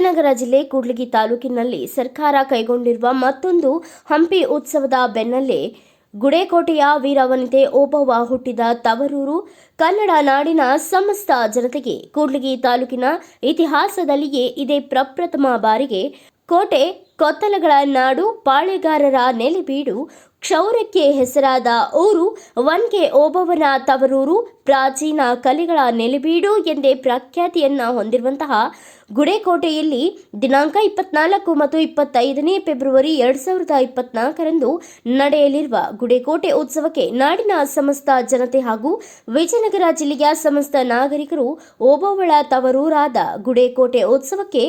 ವಿಜಯನಗರ ಜಿಲ್ಲೆ ಕೂಡ್ಲಿಗಿ ತಾಲೂಕಿನಲ್ಲಿ ಸರ್ಕಾರ ಕೈಗೊಂಡಿರುವ ಮತ್ತೊಂದು ಹಂಪಿ ಉತ್ಸವದ ಬೆನ್ನಲ್ಲೇ ಗುಡೇಕೋಟೆಯ ವೀರವನಿತೆ ಓಬವ್ವ ಹುಟ್ಟಿದ ತವರೂರು ಕನ್ನಡ ನಾಡಿನ ಸಮಸ್ತ ಜನತೆಗೆ ಕೂಡ್ಲಿಗಿ ತಾಲೂಕಿನ ಇತಿಹಾಸದಲ್ಲಿಯೇ ಇದೇ ಪ್ರಪ್ರಥಮ ಬಾರಿಗೆ ಕೋಟೆ, ಕೊತ್ತಲಗಳ ನಾಡು, ಪಾಳೆಗಾರರ ನೆಲೆಬೀಡು, ಕ್ಷೌರಕ್ಕೆ ಹೆಸರಾದ ಊರು, ವನ್ಗೆ ಓಬವ್ವನ ತವರೂರು, ಪ್ರಾಚೀನ ಕಲೆಗಳ ನೆಲೆಬೀಡು ಎಂದೇ ಪ್ರಖ್ಯಾತಿಯನ್ನು ಹೊಂದಿರುವಂತಹ ಗುಡೇಕೋಟೆಯಲ್ಲಿ ದಿನಾಂಕ ಇಪ್ಪತ್ನಾಲ್ಕು ಮತ್ತು ಇಪ್ಪತ್ತೈದನೇ ಫೆಬ್ರವರಿ ಎರಡು ಸಾವಿರದ ಇಪ್ಪತ್ನಾಲ್ಕರಂದು ನಡೆಯಲಿರುವ ಗುಡೇಕೋಟೆ ಉತ್ಸವಕ್ಕೆ ನಾಡಿನ ಸಮಸ್ತ ಜನತೆ ಹಾಗೂ ವಿಜಯನಗರ ಜಿಲ್ಲೆಯ ಸಮಸ್ತ ನಾಗರಿಕರು ಓಬವ್ವಳ ತವರೂರಾದ ಗುಡೇಕೋಟೆ ಉತ್ಸವಕ್ಕೆ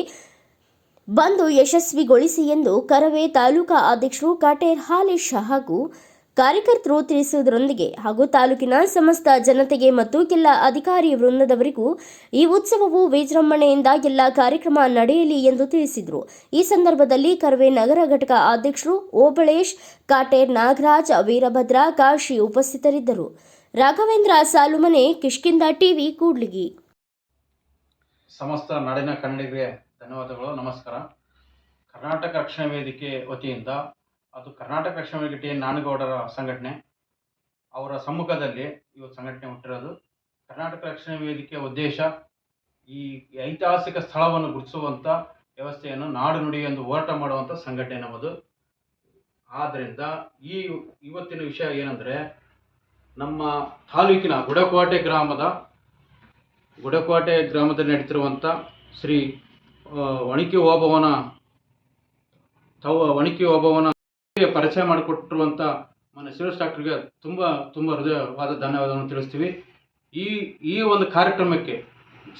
ಬಂದು ಯಶಸ್ವಿಗೊಳಿಸಿ ಎಂದು ಕರವೇ ತಾಲೂಕಾ ಅಧ್ಯಕ್ಷರು ಕಾಟೇರ್ ಹಾಲೇಶ್ ಹಾಗೂ ಕಾರ್ಯಕರ್ತರು ತಿಳಿಸುವುದರೊಂದಿಗೆ ಹಾಗೂ ತಾಲೂಕಿನ ಸಮಸ್ತ ಜನತೆಗೆ ಮತ್ತು ಎಲ್ಲ ಅಧಿಕಾರಿ ವೃಂದದವರಿಗೂ ಈ ಉತ್ಸವವು ವಿಜೃಂಭಣೆಯಿಂದ ಎಲ್ಲ ಕಾರ್ಯಕ್ರಮ ನಡೆಯಲಿ ಎಂದು ತಿಳಿಸಿದರು. ಈ ಸಂದರ್ಭದಲ್ಲಿ ಕರವೇ ನಗರ ಘಟಕ ಅಧ್ಯಕ್ಷರು ಓಬಳೇಶ್, ಕಾಟೇರ್ ನಾಗರಾಜ್, ವೀರಭದ್ರ, ಕಾಶಿ ಉಪಸ್ಥಿತರಿದ್ದರು. ರಾಘವೇಂದ್ರ ಸಾಲುಮನೆ ಕಿಷ್ಕಿಂದ ಟಿವಿ, ಕೂಡ್ಲಿಗಿ. ಸಮಸ್ತ ನಾಡಿನ ಕನ್ನಡಿಗರಿಗೆ ಧನ್ಯವಾದಗಳು, ನಮಸ್ಕಾರ. ಕರ್ನಾಟಕ ರಕ್ಷಣಾ ವೇದಿಕೆ ವತಿಯಿಂದ, ಅದು ಕರ್ನಾಟಕ ರಕ್ಷಣಾ ವೇದಿಕೆ ನಾನಗೌಡರ ಸಂಘಟನೆ, ಅವರ ಸಮ್ಮುಖದಲ್ಲಿ ಇವತ್ತು ಸಂಘಟನೆ ಹುಟ್ಟಿರೋದು. ಕರ್ನಾಟಕ ರಕ್ಷಣಾ ವೇದಿಕೆಯ ಉದ್ದೇಶ, ಈ ಐತಿಹಾಸಿಕ ಸ್ಥಳವನ್ನು ಗುರುತಿಸುವಂಥ ವ್ಯವಸ್ಥೆಯನ್ನು ನಾಡು ನುಡಿ ಎಂದು ಹೋರಾಟ ಮಾಡುವಂಥ ಸಂಘಟನೆ ನಮ್ಮದು. ಆದ್ದರಿಂದ ಈ ಇವತ್ತಿನ ವಿಷಯ ಏನಂದರೆ, ನಮ್ಮ ತಾಲೂಕಿನ ಗುಡಕೋಟೆ ಗ್ರಾಮದ ಗುಡಕೋಟೆ ಗ್ರಾಮದಲ್ಲಿ ನಡೀತಿರುವಂಥ ಶ್ರೀ ಒಣಕಿ ಓಬವ್ವನ ತವ ಒಣಕಿ ಓಬವ್ವನ ಪರಿಚಯ ಮಾಡಿಕೊಟ್ಟಿರುವಂಥ ಮನ ಶಿರೋಸ್ ಡಾಕ್ಟ್ರಿಗೆ ತುಂಬ ತುಂಬ ಹೃದಯವಾದ ಧನ್ಯವಾದವನ್ನು ತಿಳಿಸ್ತೀವಿ. ಈ ಈ ಒಂದು ಕಾರ್ಯಕ್ರಮಕ್ಕೆ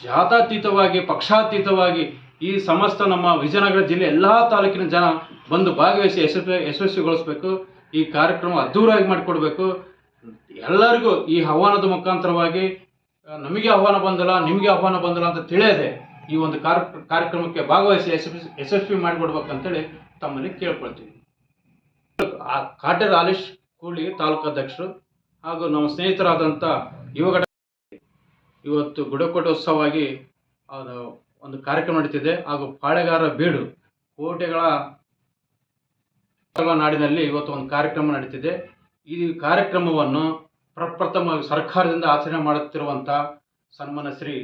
ಜಾತಾತೀತವಾಗಿ, ಪಕ್ಷಾತೀತವಾಗಿ ಈ ಸಮಸ್ತ ನಮ್ಮ ವಿಜಯನಗರ ಜಿಲ್ಲೆ ಎಲ್ಲ ತಾಲೂಕಿನ ಜನ ಬಂದು ಭಾಗವಹಿಸಿ ಯಶಸ್ವಿ, ಯಶಸ್ವಿಗೊಳಿಸಬೇಕು. ಈ ಕಾರ್ಯಕ್ರಮ ಅದ್ದೂರಿಯಾಗಿ ಮಾಡಿಕೊಡ್ಬೇಕು. ಎಲ್ಲರಿಗೂ ಈ ಆಹ್ವಾನದ ಮುಖಾಂತರವಾಗಿ ನಮಗೆ ಆಹ್ವಾನ ಬಂದಿಲ್ಲ, ನಿಮಗೆ ಆಹ್ವಾನ ಬಂದಿಲ್ಲ ಅಂತ ತಿಳಿಯದೆ ಈ ಒಂದು ಕಾರ್ಯ ಕಾರ್ಯಕ್ರಮಕ್ಕೆ ಭಾಗವಹಿಸಿ ಯಶಸ್ವಿ ಯಶಸ್ವಿ ಮಾಡಿಕೊಡ್ಬೇಕಂತೇಳಿ ತಮ್ಮಲ್ಲಿ ಕೇಳ್ಕೊಳ್ತೀವಿ. ಆ ಕಾಟರ್ ಆಲಿಶ್ ಕೂಳಿ ತಾಲೂಕು ಅಧ್ಯಕ್ಷರು ಹಾಗೂ ನಮ್ಮ ಸ್ನೇಹಿತರಾದಂಥ ಯುವಘಟ ಇವತ್ತು ಗುಡಕೋಟೋತ್ಸವವಾಗಿ ಒಂದು ಕಾರ್ಯಕ್ರಮ ನಡೀತಿದೆ ಹಾಗೂ ಪಾಳೆಗಾರ ಬೀಡು ಕೋಟೆಗಳ ನಾಡಿನಲ್ಲಿ ಇವತ್ತು ಒಂದು ಕಾರ್ಯಕ್ರಮ ನಡೀತಿದೆ. ಈ ಕಾರ್ಯಕ್ರಮವನ್ನು ಪ್ರಪ್ರಥಮ ಸರ್ಕಾರದಿಂದ ಆಚರಣೆ ಮಾಡುತ್ತಿರುವಂಥ ಸನ್ಮಾನ ಶ್ರೀ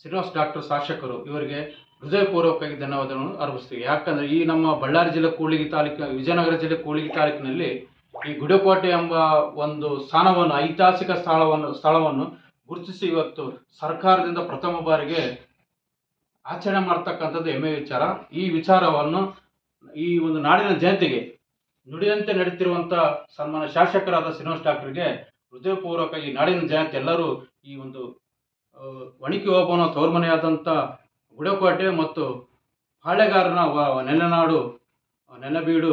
ಶ್ರೀನಿವಾಸ್ ಡಾಕ್ಟರ್ ಶಾಸಕರು ಇವರಿಗೆ ಹೃದಯಪೂರ್ವಕವಾಗಿ ಧನ್ಯವಾದಗಳನ್ನು ಅರ್ಪಿಸ್ತೀವಿ. ಯಾಕಂದರೆ ಈ ನಮ್ಮ ಬಳ್ಳಾರಿ ಜಿಲ್ಲೆ ಕೂಡ್ಲಿಗಿ ತಾಲೂಕಿನ, ವಿಜಯನಗರ ಜಿಲ್ಲೆ ಕೂಡ್ಲಿಗಿ ತಾಲೂಕಿನಲ್ಲಿ ಈ ಗುಡಕೋಟೆ ಎಂಬ ಒಂದು ಸ್ಥಾನವನ್ನು, ಐತಿಹಾಸಿಕ ಸ್ಥಳವನ್ನು ಸ್ಥಳವನ್ನು ಗುರುತಿಸಿ ಇವತ್ತು ಸರ್ಕಾರದಿಂದ ಪ್ರಥಮ ಬಾರಿಗೆ ಆಚರಣೆ ಮಾಡ್ತಕ್ಕಂಥದ್ದು ಹೆಮ್ಮೆ ವಿಚಾರ. ಈ ವಿಚಾರವನ್ನು ಈ ಒಂದು ನಾಡಿನ ಜನತೆಗೆ ನುಡಿದಂತೆ ನಡೀತಿರುವಂಥ ಸನ್ಮಾನ ಶಾಸಕರಾದ ಶ್ರೀನಿವಾಸ್ ಡಾಕ್ಟರ್ಗೆ ಹೃದಯಪೂರ್ವಕ ಈ ನಾಡಿನ ಜನತೆ ಎಲ್ಲರೂ ಈ ಒಂದು ಒಣಕಿ ಓಬನ ತೌರ್ಮನೆಯಾದಂಥ ಗುಡಕೋಟೆ ಮತ್ತು ಪಾಳೆಗಾರನ ನೆಲೆನಾಡು ನೆಲಬೀಡು